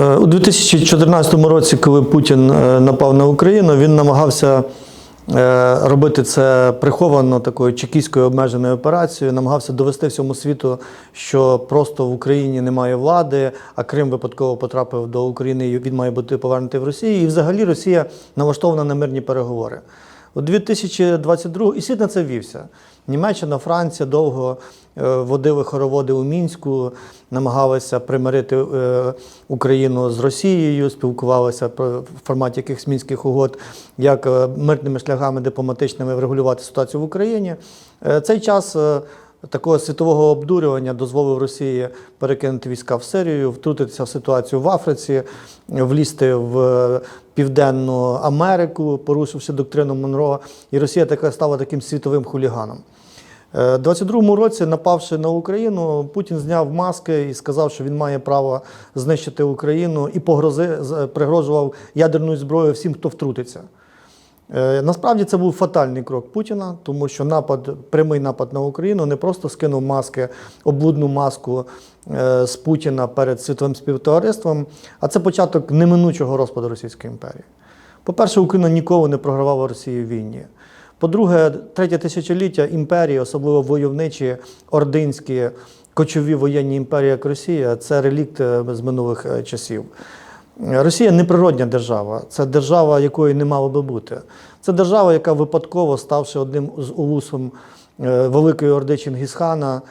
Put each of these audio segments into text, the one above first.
Е, У 2014 році, коли Путін е, напав на Україну, він намагався е, робити це приховано такою чекістською обмеженою операцією, намагався довести всьому світу, що просто в Україні немає влади, а Крим випадково потрапив до України і він має бути повернутий в Росію. І взагалі Росія налаштована на мирні переговори. У 2022 і світ на це вівся. Німеччина, Франція довго е, водили хороводи у мінську, намагалися примирити е, Україну з Росією, спілкувалися в форматі якихось мінських угод, як е, мирними шляхами дипломатичними врегулювати ситуацію в Україні. Цей час такого світового обдурювання дозволив Росії перекинути війська в Сирію, втрутитися в ситуацію в Африці, влізти в Південну Америку, порушивши доктрину Монро. І Росія така стала таким світовим хуліганом. Е, У 22-му році, напавши на Україну, Путін зняв маски і сказав, що він має право знищити Україну і погрози, пригрожував ядерною зброєю всім, хто втрутиться. Е, Насправді це був фатальний крок Путіна, тому що напад, прямий напад на Україну не просто скинув маски, облудну маску е, з Путіна перед світовим співтовариством, а це початок неминучого розпаду Російської імперії. По-перше, Україна ніколи не програвала Росії в війні. По-друге, третє тисячоліття імперії, особливо войовничі, ординські, кочові воєнні імперії, як Росія, це релікт е, з минулих часів. Росія не природня держава, це держава, якої не мало би бути. Це держава, яка випадково, ставши одним з улусом е, Великої Орди Чингісхана,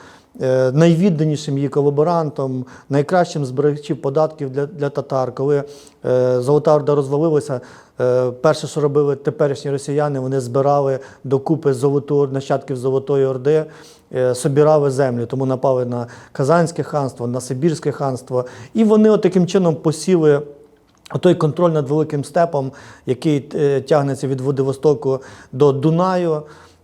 е, найвідданішим її колаборантом, найкращим збирачів податків для, для татар. Коли е, Золота Орда розвалилася, перше, що робили теперішні росіяни, вони збирали докупи золоту, нащадків Золотої Орди, собирали землю, тому напали на Казанське ханство, на Сибірське ханство. І вони от таким чином посіли той контроль над Великим степом, який е, тягнеться від Владивостоку до Дунаю.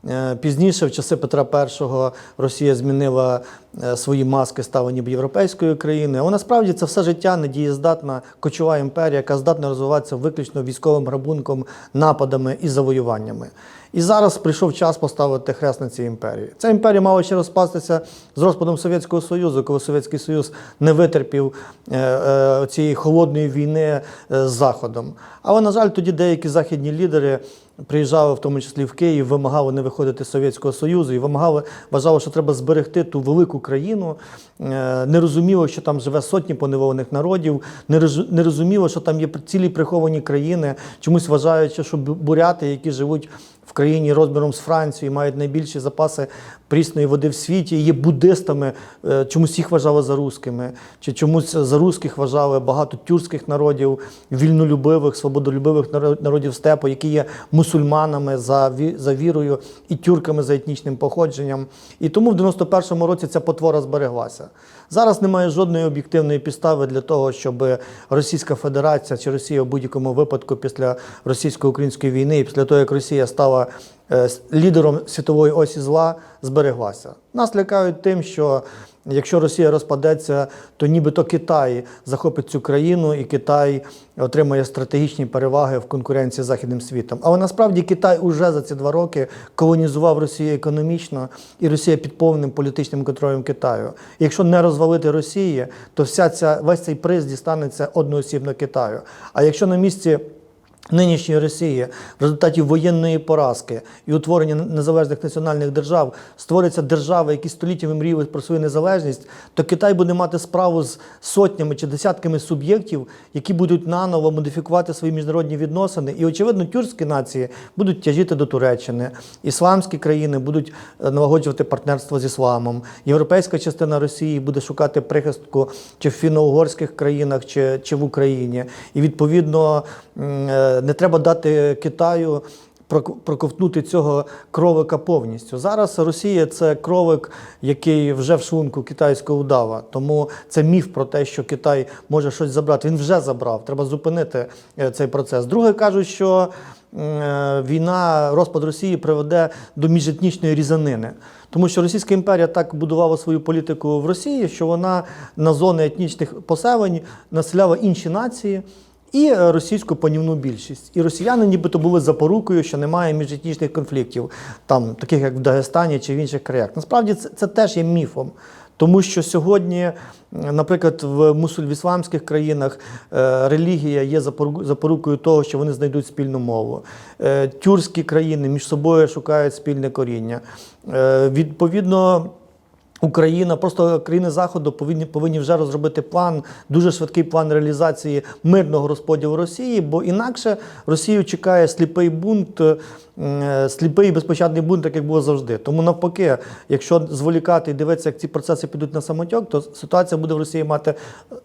Е, Пізніше, в часи Петра І, Росія змінила е, свої маски, стала ніби європейською країною. А насправді це все життя недієздатна кочова імперія, яка здатна розвиватися виключно військовим грабунком, нападами і завоюваннями. І зараз прийшов час поставити хрест на цій імперії. Ця імперія мала ще розпастися з розпадом Совєтського Союзу, коли Совєтський Союз не витерпів е, цієї холодної війни з Заходом. Але, на жаль, тоді деякі західні лідери приїжджали, в тому числі в Київ, вимагали не виходити з Совєтського Союзу і вимагали, вважали, що треба зберегти ту велику країну. Е, Не розуміло, що там живе сотні поневолених народів, не роз- розуміло, що там є цілі приховані країни, чомусь вважаючи, що буряти, які живуть країні розміром з Францією, мають найбільші запаси прісної води в світі, є буддистами, е, чомусь їх вважали за русскими, чи чомусь за русських вважали багато тюркських народів, вільнолюбивих, свободолюбивих наро- народів степу, які є мусульманами за, за вірою і тюрками за етнічним походженням. І тому в 91-му році ця потвора збереглася. Зараз немає жодної об'єктивної підстави для того, щоб Російська Федерація чи Росія в будь-якому випадку після російсько-української війни і після того, як Росія стала е, лідером світової осі зла, збереглася. Нас лякають тим, що якщо Росія розпадеться, то нібито Китай захопить цю країну, і Китай отримає стратегічні переваги в конкуренції з західним світом. Але насправді Китай уже за ці два роки колонізував Росію економічно, і Росія під повним політичним контролем Китаю. І якщо не розвалити Росії, то вся ця весь цей приз дістанеться одноосібно Китаю. А якщо на місці Нинішньої Росії в результаті воєнної поразки і утворення незалежних національних держав створяться держави, які століттями мріяли про свою незалежність, то Китай буде мати справу з сотнями чи десятками суб'єктів, які будуть наново модифікувати свої міжнародні відносини. І, очевидно, тюркські нації будуть тяжіти до Туреччини, ісламські країни будуть е, налагоджувати партнерство з ісламом. Європейська частина Росії буде шукати прихистку чи в фіно-угорських країнах, чи, чи в Україні. І відповідно е, не треба дати Китаю. прок- Проковтнути цього кровика повністю. Зараз Росія це кровик, який вже в шлунку китайського удава. Тому це міф про те, що Китай може щось забрати. Він вже забрав. Треба зупинити е, цей процес. Друге кажуть, що е, війна, розпад Росії приведе до міжетнічної різанини. Тому що Російська імперія так будувала свою політику в Росії, що вона на зони етнічних поселень населяла інші нації. І російську панівну більшість. І росіяни нібито були запорукою, що немає міжетнічних конфліктів, там, таких як в Дагестані чи в інших краях. Насправді це, це теж є міфом. Тому що сьогодні, наприклад, в мусуль в ісламських країнах е, релігія є запору- запорукою того, що вони знайдуть спільну мову. Е, Тюркські країни між собою шукають спільне коріння. Е, Відповідно. Україна, просто країни Заходу повинні, повинні вже розробити план, дуже швидкий план реалізації мирного розподілу Росії, бо інакше Росію чекає сліпий бунт, е, сліпий і безпощадний бунт, так як було завжди. Тому навпаки, якщо зволікати і дивитися, як ці процеси підуть на самотьок, то ситуація буде в Росії мати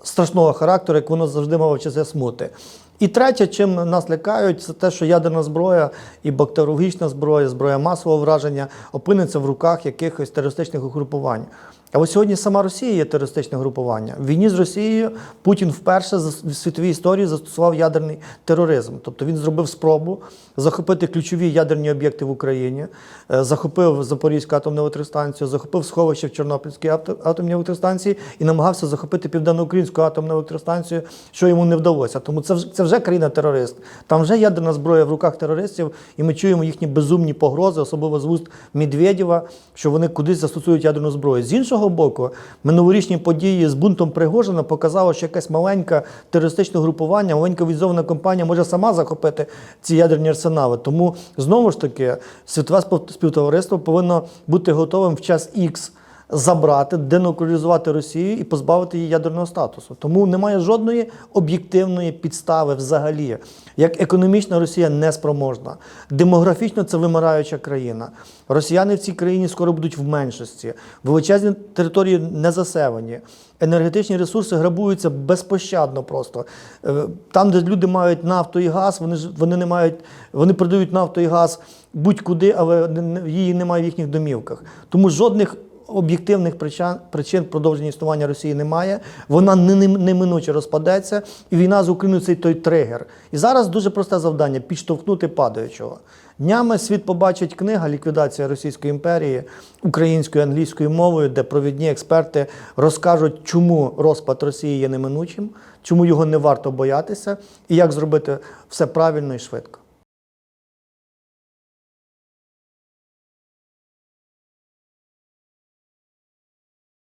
страшного характеру, як воно завжди мало в часи смути. І третє, чим нас лякають, це те, що ядерна зброя і бактеріологічна зброя, зброя масового враження опиниться в руках якихось терористичних угрупувань. А ось сьогодні сама Росія є терористичне групування. В війні з Росією Путін вперше в світовій історії застосував ядерний тероризм. Тобто він зробив спробу захопити ключові ядерні об'єкти в Україні, е, захопив Запорізьку атомну електростанцію, захопив сховище в Чорнобильській атомній електростанції і намагався захопити Південноукраїнську атомну електростанцію, що йому не вдалося. Тому це вже, це вже країна-терорист. Там вже ядерна зброя в руках терористів, і ми чуємо їхні безумні погрози, особливо з вуст Медведєва, що вони кудись застосують ядерну зброю. З іншого боку, минулорічні події з бунтом Пригожина показали, що якесь маленьке терористичне групування, маленька візована компанія може сама захопити ці ядерні арсенали. Тому знову ж таки світове спів- співтовариство повинно бути готовим в час Х забрати, денуклеаризувати Росію і позбавити її ядерного статусу. Тому немає жодної об'єктивної підстави взагалі. Як економічна Росія неспроможна, демографічно це вимираюча країна. Росіяни в цій країні скоро будуть в меншості, величезні території не засевані. Енергетичні ресурси грабуються безпощадно просто. Е, Там, де люди мають нафту і газ, вони вони не мають, вони продають нафту і газ будь-куди, але її немає в їхніх домівках. Тому жодних об'єктивних причин, причин продовження існування Росії немає. Вона не- не- неминуче розпадеться, і війна з Україною це той тригер. І зараз дуже просте завдання підштовхнути падаючого. Днями світ побачить книга Ліквідація Російської імперії українською англійською мовою, де провідні експерти розкажуть, чому розпад Росії є неминучим, чому його не варто боятися, і як зробити все правильно і швидко.